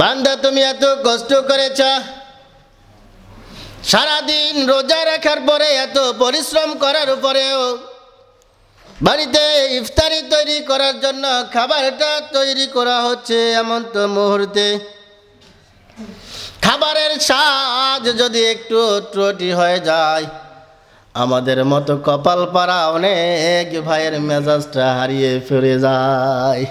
বান্দা, তুমি এত কষ্ট করেছ? সারাদিন রোজা রাখার পরে এত পরিশ্রম করার পরেও বাড়িতে ইফতারি তৈরি করার জন্য খাবারটা তৈরি করা হচ্ছে এমন তো মুহূর্তে। খাবারের স্বাদ যদি একটু ত্রুটি হয়ে যায়, আমাদের মতো কপাল পাড়া অনেক ভাইয়ের মেজাজটা হারিয়ে ফিরে যায়।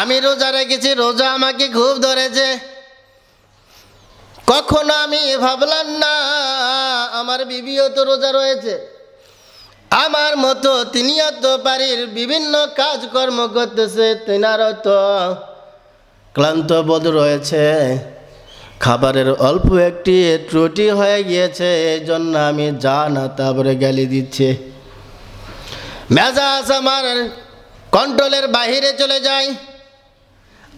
আমি রোজা রেখেছি, রোজা আমাকে খুব ধরেছে। কখনো আমি ভাবলাম না, আমার বিবিও তো রোজা রয়েছে। আমার মতো তিনিও তো বাড়ির বিভিন্ন কাজকর্ম করতেছে, তেনারও তো ক্লান্ত বোধ রয়েছে। খাবারের অল্প একটি ত্রুটি হয়ে গিয়েছে এই জন্য আমি যা না তারপরে গালি দিচ্ছে। মেজাজ আমার কন্ট্রোলের বাহিরে চলে যায়।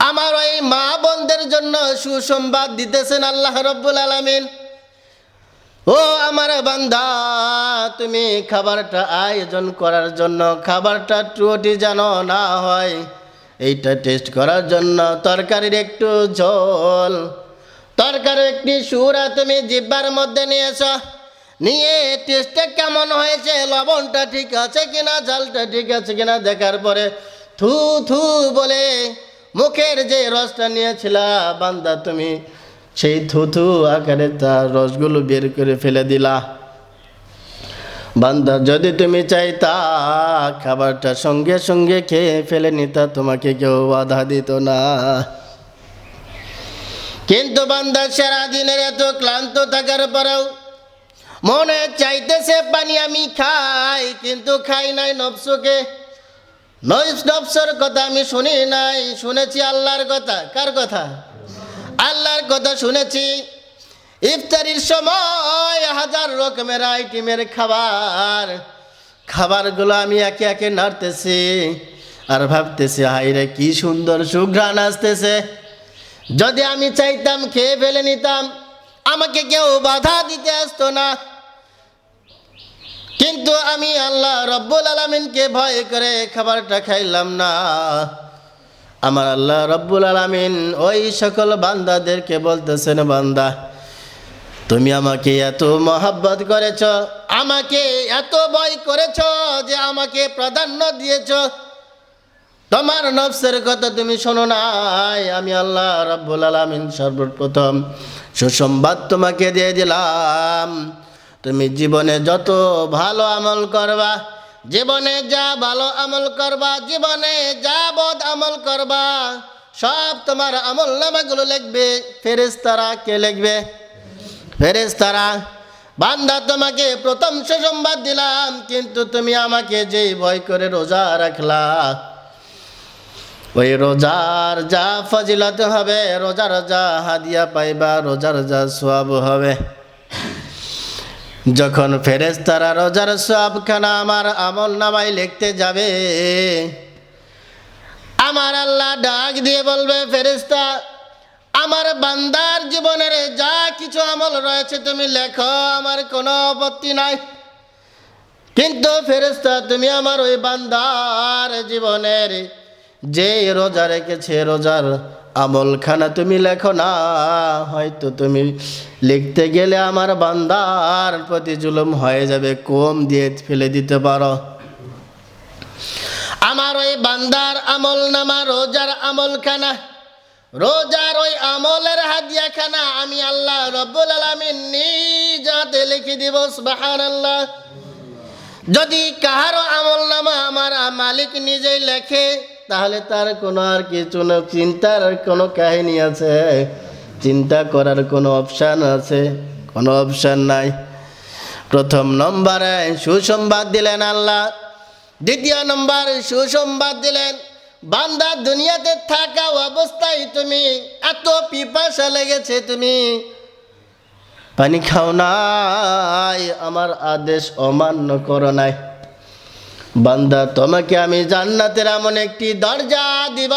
আমার ওই মা বোনদের জন্য সুসংবাদ দিতেছেন আল্লাহ রব্বুল আলমিন। ও আমার বান্দা, তুমি খাবারটা আয়োজন করার জন্য খাবারটা ত্রুটি যেন না হয়, এইটা টেস্ট করার জন্য তরকারির একটু ঝোল। তরকারির একটি সুরা তুমি জিব্বার মধ্যে নিয়েছ। নিয়ে টেস্টটা কেমন হয়েছে? লবণটা ঠিক আছে কিনা? ঝালটা ঠিক আছে কিনা? দেখার পরে থু থু বলে মুখের যে রসটা নিয়েছিলা বান্দা তুমি, সেই থু থু আকারে তার রসগুলো বের করে ফেলে দিলা। বান্দা, যদি তুমি চাইতা খাবারটা সঙ্গে সঙ্গে খেয়ে ফেলে নিতা, তোমাকে কেউ বাধা দিত না। কিন্তু বান্দা সারা দিনের এত ক্লান্ত থাকার পরেও মনে চাইতেছে পানি আমি খাই, কিন্তু খাই নাই নবসুকে। নইস নবসর কথা আমি শুনি নাই, শুনেছি আল্লাহর কথা। কার কথা? আল্লাহর কথা শুনেছি। ইফতারির সময় হাজার রকমের আইটেমের খাবার। খাবারগুলো আমি একে একে নাড়তেছি আর ভাবতেছি হাইরে কি সুন্দর সুঘ্রাণ আসতেছে। যদি আমি চাইতাম, খেয়ে ফেলে নিতাম। আমাকে কেউ বাধা দিতে আসতো না। কিন্তু আমি আল্লাহ রব্বুল আলমিনকে ভয় করে খাবারটা খাইলাম না। আমার আল্লাহ রব্বুল আলমিন ওই সকল বান্দাদেরকে বলতেছেন, বান্দা, তুমি আমাকে এত মহাব্বত করেছ, আমাকে এত ভয় করেছ যে আমাকে প্রাধান্য দিয়েছ। তোমার নফসের কথা তুমি শোনো নাই। আমি আল্লাহ রব্বুল আলমিন সর্বপ্রথম সুসংবাদ তোমাকে দিয়ে দিলাম। তুমি জীবনে যত ভালো আমল করবা, জীবনে যা ভালো আমল করবা, জীবনে যা বদ আমল করবা, সব তোমার আমল নামাগুলো লিখবে ফেরেস্তারা কে লিখবে? ফেরেস্তারা বান্দা তোমাকে প্রথম সুসংবাদ দিলাম, কিন্তু তুমি আমাকে যেই ভয় করে রোজা রাখলা ওই রোজার যা ফজিলত হবে, রোজার যা হাদিয়া পাইবা, রোজার যা সোয়াব হবে। যখন ফেরেস্তারা রোজার সবখানা আমার আমল নামাই লিখতে যাবে, আমার আল্লাহ ডাক দিয়ে বলবে ফেরেস্তা আমার বান্দার জীবনের যা কিছু আমল রয়েছে তুমি লেখো, আমার কোনো আপত্তি নাই। কিন্তু ফেরেস্তা তুমি আমার ওই বান্দার জীবনের যে রোজা রেখেছে রোজার আমলখানা তুমি লেখো না, হয়তো তুমি লিখতে গেলে আমার বান্দার প্রতি জুলুম হয়ে যাবে, কম দিয়ে ফেলে দিতে পারো। আমার ওই বান্দার আমল নামা রোজার আমলখানা, রোজার ওই আমলের হাদিয়াখানা আমি আল্লাহ রব্বুল আলমিন নিজ হাতে লিখে দিব আল্লাহ যদি কাহারও আমল নামা আমার মালিক নিজেই লেখে তাহলে তার কোনো আর কিছু না, চিন্তার কোনো কাহিনী আছে। চিন্তা করার কোনো অপশান আছে, কোনো অপশান নাই। প্রথম নম্বরে সুসংবাদ দিলেন আল্লাহ। দ্বিতীয় নম্বর সুসংবাদ দিলেন, বান্দা দুনিয়াতে থাকা অবস্থায় তুমি এত পিপাসা লেগেছে তুমি। পানি খাও নাই, আমার আদেশ অমান্য করো নাই। বান্দা, তোমাকে আমি জান্নাতের এমন একটি দরজা দিব।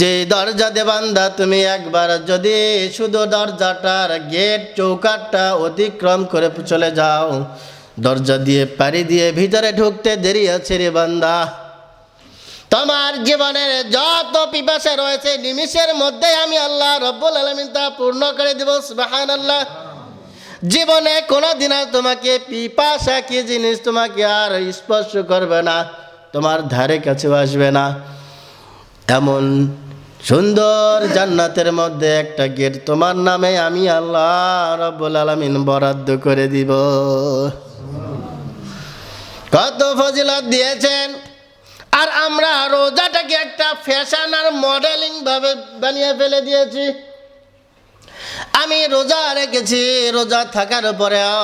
যে দরজা দে বান্দা, তুমি একবার যদি শুধু দরজাটার গেট চৌকাটটা অতিক্রম করে চলে যাও। দরজা দিয়ে পাড়ি দিয়ে ভিতরে ঢুকতে দেরি আছে রে বান্দা। তোমার জীবনের যত পিপাসা রয়েছে, নিমিষের মধ্যে আমি আল্লাহ রব্বুল আলমিন তা পূর্ণ করে দেব সুবাহান আল্লাহ জীবনে কোনো দিন আর তোমাকে পিপাসা কি জিনিস তোমাকে আর স্পর্শ করবে না। তোমার ধারে কাছেও আসবে না। এমন সুন্দর জান্নাতের মধ্যে একটা গেট তোমার নামে আমি আল্লাহ রব্বুল আলমিন বরাদ্দ করে দিব। কত ফজিলত দিয়েছেন। আর আমরা রোজাটাকে একটা ফ্যাশন আর মডেলিং ভাবে বানিয়ে ফেলে দিয়েছি। আমি রোজা রেখেছি, রোজা থাকার পরেও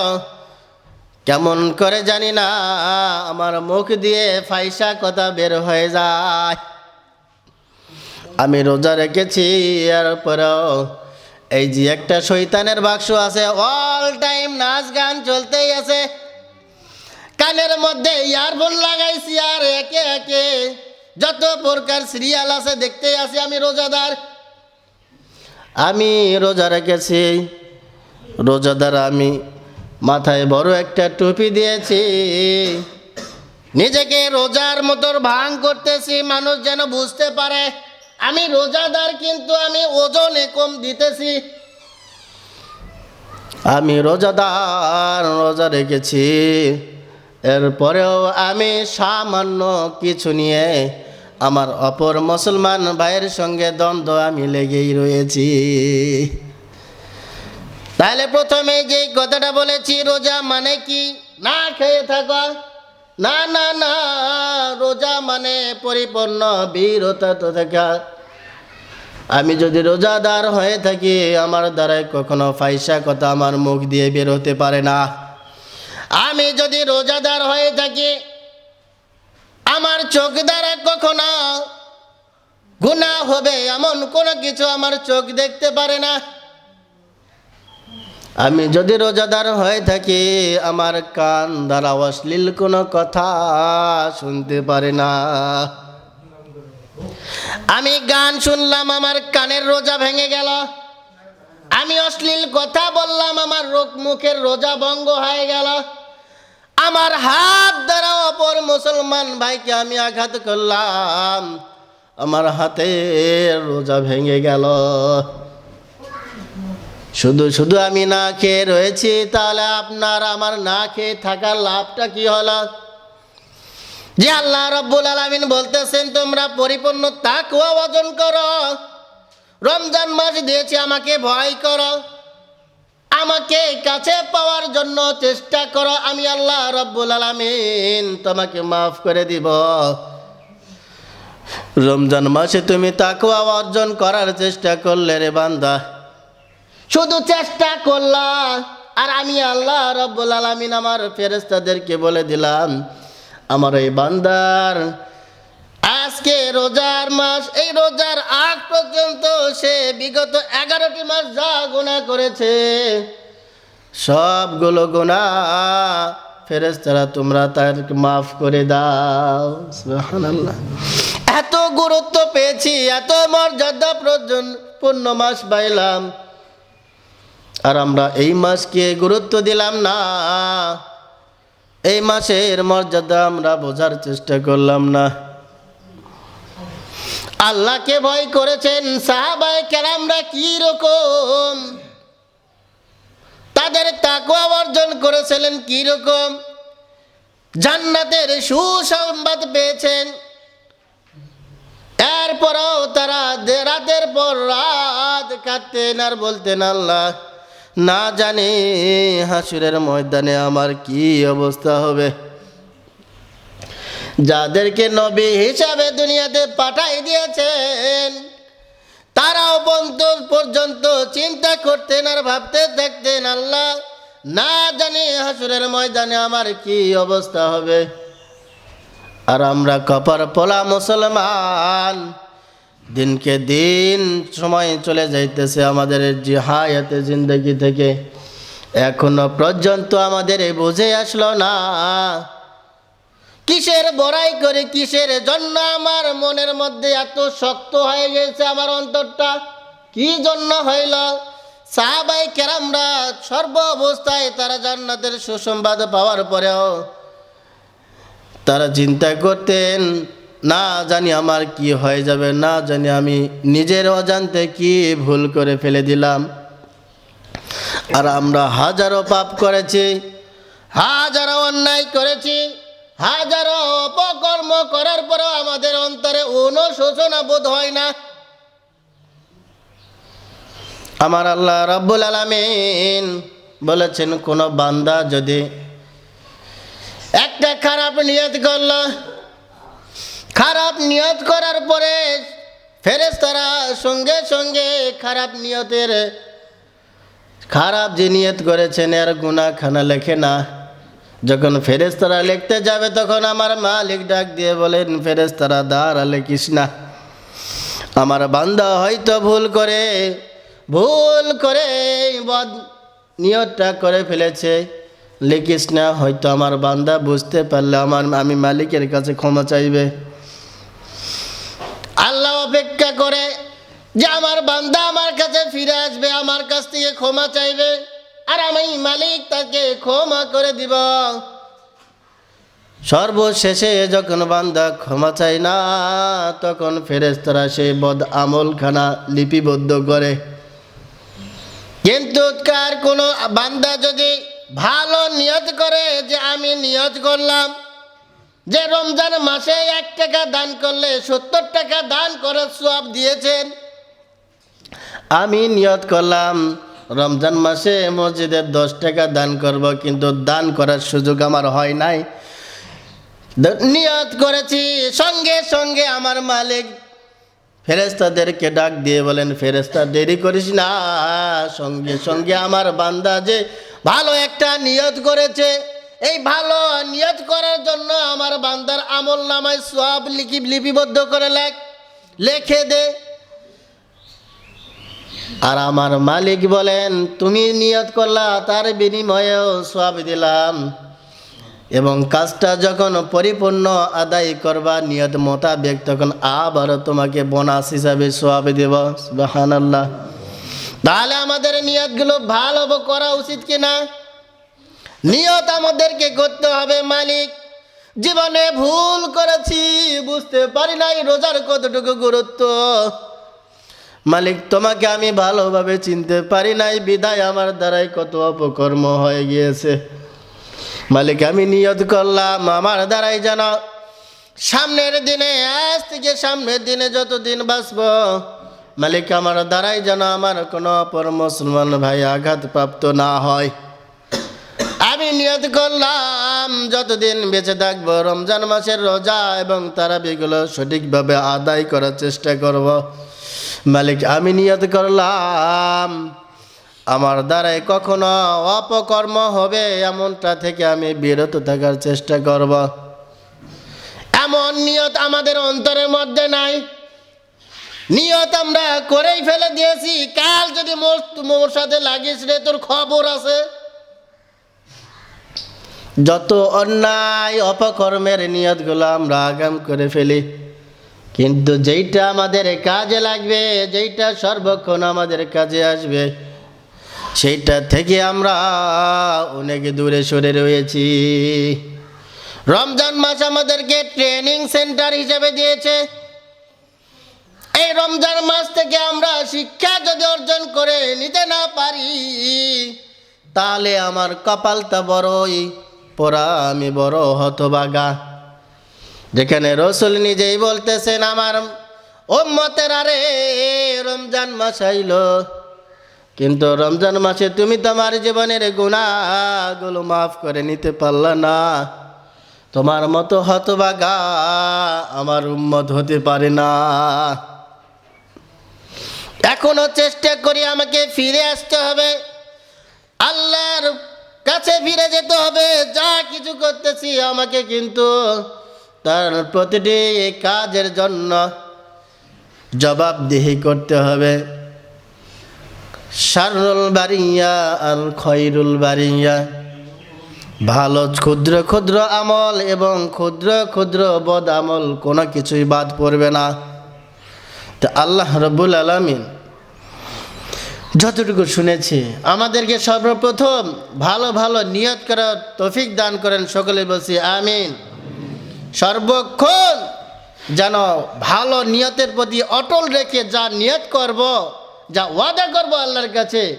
কেমন করে জানি না, আমার মুখ দিয়ে ফাইসা কথা বের হয়ে যায়। আমি রোজা রেখেছি এর পরেও এই যে একটা শৈতানের বাক্স আছে অল টাইম নাচ গান চলতেই আছে। কানের মধ্যে ইয়ারফোন লাগাইছি আর একে একে যত প্রকার সিরিয়াল আছে দেখতেই আছি আমি রোজাদার। আমি রোজা রেখেছি রোজাদার আমি মাথায় বড় একটা টুপি দিয়েছি। নিজেকে রোজার মতোর ভাঙ করতেছি, মানুষ যেন বুঝতে পারে, আমি রোজাদার কিন্তু আমি ওজনে কম দিতেছি। আমি রোজাদার, রোজা রেখেছি। এরপরেও আমি সামান্য কিছু নিয়ে আমার অপর মুসলমান ভাইয়ের সঙ্গে দ্বন্দ্ব আমি লেগেই রয়েছি। তাহলে প্রথমে যে কথাটা বলেছি, রোজা মানে কি? না খেয়ে থাকা। না না না, রোজা মানে পরিপূর্ণ বীরতা তো থাকা আমি যদি রোজাদার হয়ে থাকি, আমার দ্বারাই কখনো ফাইসা কথা আমার মুখ দিয়ে বের হতে পারে না। আমি যদি রোজাদার হয়ে থাকি আমার চোখ দ্বারা কখনো গুণা হবে এমন কোনো কিছু আমার চোখ দেখতে পারে না। আমি যদি রোজাদার হয়ে থাকি, আমার কান দ্বারা অশ্লীল কোনো কথা শুনতে পারে না। আমি গান শুনলাম, আমার কানের রোজা ভেঙে গেল। আমি অশ্লীল কথা বললাম, আমার মুখের রোজা ভঙ্গ হয়ে গেল। আমার হাত দ্বারা অপর মুসলমান ভাইকে আমি আঘাত করলাম। আমার হাতের রোজা ভেঙে গেল। শুধু শুধু আমি না খেয়ে রয়েছি, তাহলে আপনার আমার না খেয়ে থাকার লাভটা কি হলো? যে আল্লাহ রব্বুল আলমিন বলতেছেন, তোমরা পরিপূর্ণ তাকুয়া অর্জন করো। রমজান মাস দিয়েছি, আমাকে ভয় করো। আমাকে কাছে পাওয়ার জন্য চেষ্টা করো, আমি আল্লাহ রব্বুল আলমিন তোমাকে মাফ করে দিব। রমজান মাসে তুমি তাকুয়া অর্জন করার চেষ্টা করলে রে বান্দা। শুধু চেষ্টা করলা, আর আমি আল্লাহ রব্বুল আলমিন আমার ফেরেস্তাদেরকে বলে দিলাম, আমার এই বান্দার আজকে রোজার মাস, এই রোজার আগ পর্যন্ত সে বিগত এগারোটি মাস যা গুণা করেছে, সবগুলো গুণা ফেরেস্তারা তোমরা তার মাফ করে দাও। এত গুরুত্ব পেয়েছি, এত মর্যাদা প্রয়োজন, পূর্ণ মাস পাইলাম। আর আমরা এই মাসকে গুরুত্ব দিলাম না। এই মাসের মর্যাদা আমরা বোঝার চেষ্টা করলাম না। আল্লাহকে ভয় করেছেন সাহাবায় কেরামরা কি রকম? তাদের তাকুয়া অর্জন করেছিলেন কি রকম? জান্নাতের সুসংবাদ পেয়েছেন। এরপরও তারা রাতের পর রাত কাটতেন আর বলতেন, আল্লাহ, না জানি হাসুরের ময়দানে আমার কি অবস্থা হবে? যাদেরকে নবী হিসাবে দুনিয়াতে পাঠাই দিয়েছেন, তারাও পর্যন্ত পর্যন্ত চিন্তা করতেন আর ভাবতে থাকতেন আল্লাহ না জানি হাসুরের ময়দানে আমার কি অবস্থা হবে। আর আমরা কপার পোলা মুসলমান, দিনকে দিন সময় চলে যাইতেছে আমাদের যে হায়াতে জিন্দগি থেকে। এখনও পর্যন্ত আমাদের বুঝে আসলো না। কিসের বড়াই করে কিসের জন্য? আমার মনের মধ্যে এত শক্ত হয়ে গেছে আমার অন্তরটা। কি জন্য হইল? সাহাবাই কেরামরা সর্ব অবস্থায় তারা জান্নাতের সুসংবাদ পাওয়ার পরেও তারা চিন্তা করতেন, না জানি আমার কি হয়ে যাবে, না জানি আমি নিজের অজান্তে কি ভুল করে ফেলে দিলাম। আর আমরা হাজারো পাপ করেছি, হাজারো অন্যায় করেছি। হাজারো অপকর্ম করার পরেও আমাদের অন্তরে অনুশোচনা বোধ হয় না। আমার আল্লাহ রব্বুল আলামিন বলেছেন, কোন বান্দা যদি একটা খারাপ নিয়ত করল, খারাপ নিয়ত করার পরে ফেরেশতারা সঙ্গে সঙ্গে খারাপ নিয়তের, খারাপ যে নিয়ত করেছেন আর গুণা খানা লেখে না। যখন ফেরেশতারা লিখতে যাবে, তখন আমার মালিক ডাক দিয়ে বলেন, ফেরেশতারা দাঁড়া লেখিস না আমার বান্দা হয়তো ভুল করে ভুল করে বদ নিয়তটা করে ফেলেছে। লিখিস না হয়তো আমার বান্দা বুঝতে পারলে আমার, আমি মালিকের কাছে ক্ষমা চাইবে। আল্লাহ অপেক্ষা করে যে আমার বান্দা আমার কাছে ফিরে আসবে, আমার কাছ থেকে ক্ষমা চাইবে। আর আমি মালিক তাকে ক্ষমা করে দিব। সর্বশেষে যখন বান্দা ক্ষমা চায় না, তখন ফেরেস্তরা সেই বদ আমলখানা লিপিবদ্ধ করে। কিন্তু কার কোনো বান্দা যদি ভালো নিয়ত করে যে আমি নিয়ত করলাম, যে রমজান মাসে এক টাকা দান করলে সত্তর টাকা দান করার সব দিয়েছেন, আমি নিয়ত করলাম। রমজান মাসে মসজিদের দশ টাকা দান করব, কিন্তু দান করার সুযোগ আমার হয় নাই। নিয়ত করেছি, সঙ্গে সঙ্গে আমার মালিক ফেরেস্তাদেরকে ডাক দিয়ে বলেন ফেরেস্তা দেরি করিস না, সঙ্গে সঙ্গে আমার বান্দা যে ভালো একটা নিয়ত করেছে, এই ভালো নিয়ত করার জন্য আমার বান্দার আমল নামায় সব লিপিবদ্ধ করে লেখ, লেখে দে। আর আমার মালিক বলেন, তুমি নিয়ত করলা, তার বিনিময়েও সব দিলাম। এবং কাজটা যখন পরিপূর্ণ আদায় করবা, নিয়ত মোতাবেক তখন আবারও তোমাকে বোনাস হিসাবে সোয়াব দেব। সুবাহান আল্লাহ তাহলে আমাদের নিয়তগুলো ভালো করা উচিত কিনা? নিয়ত আমাদেরকে করতে হবে, মালিক। জীবনে ভুল করেছি, বুঝতে পারি নাই রোজার কতটুকু গুরুত্ব। মালিক, তোমাকে আমি ভালোভাবে চিনতে পারি নাই, বিদায় আমার দ্বারাই কত অপকর্ম হয়ে গিয়েছে। মালিক, আমি নিয়ত করলাম, আমার দ্বারাই যেন সামনের দিনে, আজ থেকে সামনের দিনে যতদিন বাঁচব, মালিক, আমার দ্বারাই যেন আমার কোনো অপর মুসলমান ভাই আঘাতপ্রাপ্ত না হয়। আমি নিয়ত করলাম, যতদিন বেঁচে থাকব, রমজান মাসের রোজা এবং তারা বিগুলো সঠিকভাবে আদায় করার চেষ্টা করব। মালিক, আমি নিয়ত করলাম। আমার দ্বারাই কখনো অপকর্ম হবে, এমনটা থেকে আমি বিরত থাকার চেষ্টা করব। এমন নিয়ত আমাদের অন্তরের মধ্যে নাই। নিয়ত আমরা করেই ফেলে দিয়েছি। কাল যদি মোর সাথে লাগিস রে, তোর খবর আছে। যত অন্যায়, অপকর্মের নিয়তগুলো আমরা আগাম করে ফেলি। কিন্তু যেইটা আমাদের কাজে লাগবে, যেইটা সর্বক্ষণ আমাদের কাজে আসবে, সেইটা থেকে আমরা অনেক দূরে সরে রয়েছি। রমজান মাস আমাদেরকে ট্রেনিং সেন্টার হিসেবে দিয়েছে। এই রমজান মাস থেকে আমরা শিক্ষা যদি অর্জন করে নিতে না পারি, তাহলে আমার কপালটা বড়ই পড়া আমি বড় হতবাগা। যেখানে রসুল নিজেই বলতেছেন, আমার ওম্মতের আরে রমজান মাস আইলো। কিন্তু রমজান মাসে তুমি তোমার জীবনের গুণাগুলো মাফ করে নিতে পারলা না। তোমার মতো হতবাগা আমার উম্মত হতে পারে না। এখনও চেষ্টা করি আমাকে ফিরে আসতে হবে। আল্লাহর কাছে ফিরে যেতে হবে। যা কিছু করতেছি আমাকে কিন্তু তার প্রতিটি কাজের জন্য জবাবদিহি করতে হবে। সারুল বারিয়া আল খৈরুল বারিয়া। ভালো ক্ষুদ্র ক্ষুদ্র আমল এবং ক্ষুদ্র ক্ষুদ্র বদ আমল কোনো কিছুই বাদ পড়বে না। তো আল্লাহ রব্বুল আলমিন যতটুকু শুনেছি, আমাদেরকে সর্বপ্রথম ভালো ভালো নিয়ত করার তৌফিক দান করেন সকলে বলছি, আমিন। সর্বক্ষণ যেন ভালো নিয়তের প্রতি অটল রেখে যা নিয়ত করব, যা ওয়াদা করব আল্লাহর কাছে,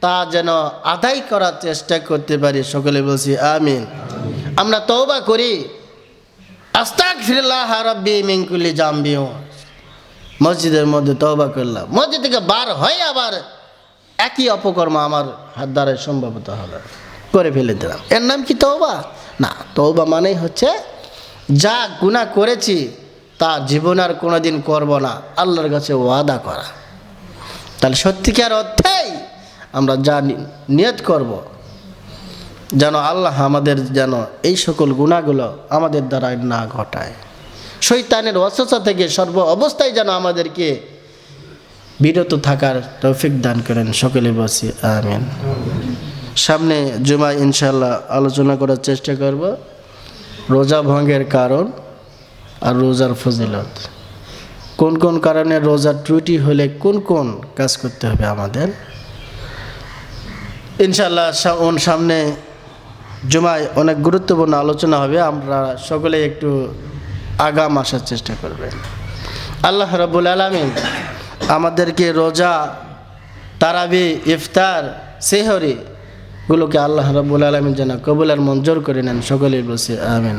তা যেন আদায় করার চেষ্টা করতে পারি। সকলে বলছি, আমিন। আমরা তওবা করি। আস্তাক রব্বি মিঙ্কুলি জাম্বিও মসজিদের মধ্যে তওবা করলাম। মসজিদ থেকে বার হয়ে আবার একই অপকর্ম আমার হাত দ্বারা সম্ভবত হলো করে ফেলে দিলাম। এর নাম কি তওবা? না, তওবা মানেই হচ্ছে যা গুণা করেছি, তা জীবন আর কোনো দিন করব না। আল্লাহর কাছে ওয়াদা করা। তাহলে সত্যিকার অর্থেই আমরা যা নিয়ত করব, যেন আল্লাহ আমাদের যেন এই সকল গুণাগুলো আমাদের দ্বারা না ঘটায়। শৈতানের অসচা থেকে সর্ব অবস্থায় যেন আমাদেরকে বিরত থাকার তৌফিক দান করেন। সকলে বসি, আমিন। সামনে জুমা ইনশাল্লাহ আলোচনা করার চেষ্টা করব। রোজা ভঙ্গের কারণ আর রোজার ফজিলত। কোন কোন কারণে রোজার ত্রুটি হলে কোন কোন কাজ করতে হবে আমাদের? ইনশাল্লাহ ওন সামনে জুমায় অনেক গুরুত্বপূর্ণ আলোচনা হবে। আমরা সকলে একটু আগাম আসার চেষ্টা করবেন। আল্লাহ রব্বুল আলমিন আমাদেরকে রোজা, তারাবি, ইফতার, সেহরি গুলোকে আল্লাহ রবুল আলমিন যেন কবুল আর মঞ্জুর করে নেন সকলেই বসে আমিন।